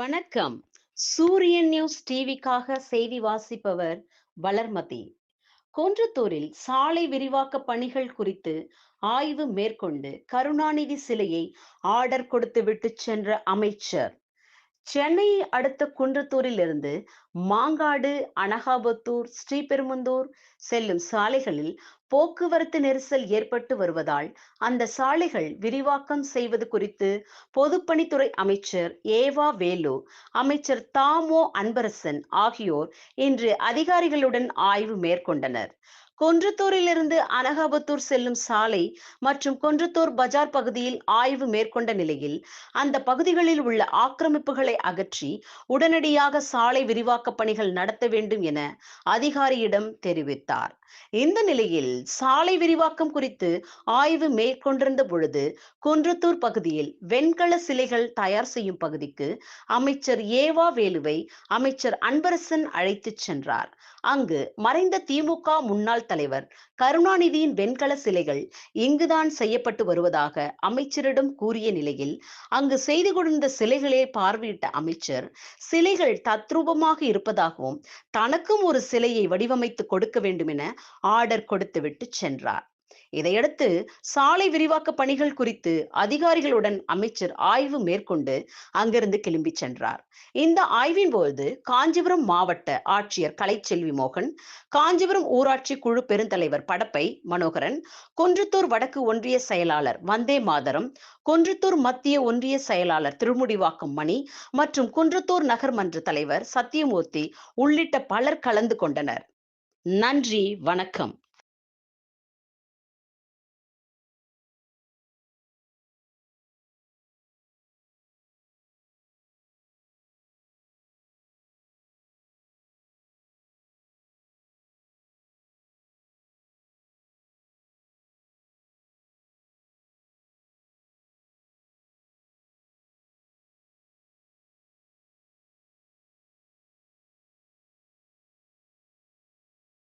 வணக்கம். சூரியன் நியூஸ் டிவிக்காக செய்தி வாசிப்பவர் வளர்மதி. குன்றத்தூரில் சாலை விரிவாக்க பணிகள் குறித்து ஆய்வு மேற்கொண்டு கருணாநிதி சிலையை ஆர்டர் கொடுத்து விட்டு சென்ற அமைச்சர். சென்னையை அடுத்த குன்றத்தூரில் இருந்து மாங்காடு அனகாபத்தூர் ஸ்ரீபெருமந்தூர் செல்லும் சாலைகளில் போக்குவரத்து நெரிசல் ஏற்பட்டு வருவதால் அந்த சாலைகள் விரிவாக்கம் செய்வது குறித்து பொதுப்பணித்துறை அமைச்சர் ஏவா வேலு அமைச்சர் தாமோ அன்பரசன் ஆகியோர் இன்று அதிகாரிகளுடன் ஆய்வு மேற்கொண்டனர். கொன்றத்தூரிலிருந்து அனகாபத்தூர் செல்லும் சாலை மற்றும் கொன்றத்தூர் பஜார் பகுதியில் ஆய்வு மேற்கொண்ட நிலையில் அந்த பகுதிகளில் உள்ள ஆக்கிரமிப்புகளை அகற்றி உடனடியாக சாலை விரிவாக்க பணிகள் நடத்த வேண்டும் என அதிகாரியிடம் தெரிவித்தார். இந்த நிலையில் சாலை விரிவாக்கம் குறித்து ஆய்வு மேற்கொண்டிருந்த பொழுது குன்றத்தூர் பகுதியில் வெண்கல சிலைகள் தயார் செய்யும் பகுதிக்கு அமைச்சர் ஏவா வேலுவை அமைச்சர் அன்பரசன் அழைத்துச் சென்றார். அங்கு மறைந்த திமுக முன்னாள் தலைவர் கருணாநிதியின் வெண்கல சிலைகள் இங்குதான் செய்யப்பட்டு வருவதாக அமைச்சரிடம் கூறிய நிலையில் அங்கு செய்து கொண்டிருந்த சிலைகளை பார்வையிட்ட அமைச்சர் சிலைகள் தத்ரூபமாக இருப்பதாகவும் தனக்கும் ஒரு சிலையை வடிவமைத்து கொடுக்க வேண்டும் என ஆர்டர் கொடுத்துவிட்டு சென்றார். இதையடுத்து சாலை விரிவாக்க பணிகள் குறித்து அதிகாரிகளுடன் அமைச்சர் ஆய்வு மேற்கொண்டு அங்கிருந்து கிளம்பி சென்றார். இந்த ஆய்வின் போது காஞ்சிபுரம் மாவட்ட ஆட்சியர் கலைச்செல்வி மோகன் காஞ்சிபுரம் ஊராட்சி குழு பெருந்தலைவர் படப்பை மனோகரன் குன்றத்தூர் வடக்கு ஒன்றிய செயலாளர் வந்தே மாதரம் குன்றத்தூர் மத்திய ஒன்றிய செயலாளர் திருமுடிவாக்கம் மணி மற்றும் குன்றத்தூர் நகர்மன்ற தலைவர் சத்தியமூர்த்தி உள்ளிட்ட பலர் கலந்து கொண்டனர். நன்றி வணக்கம்.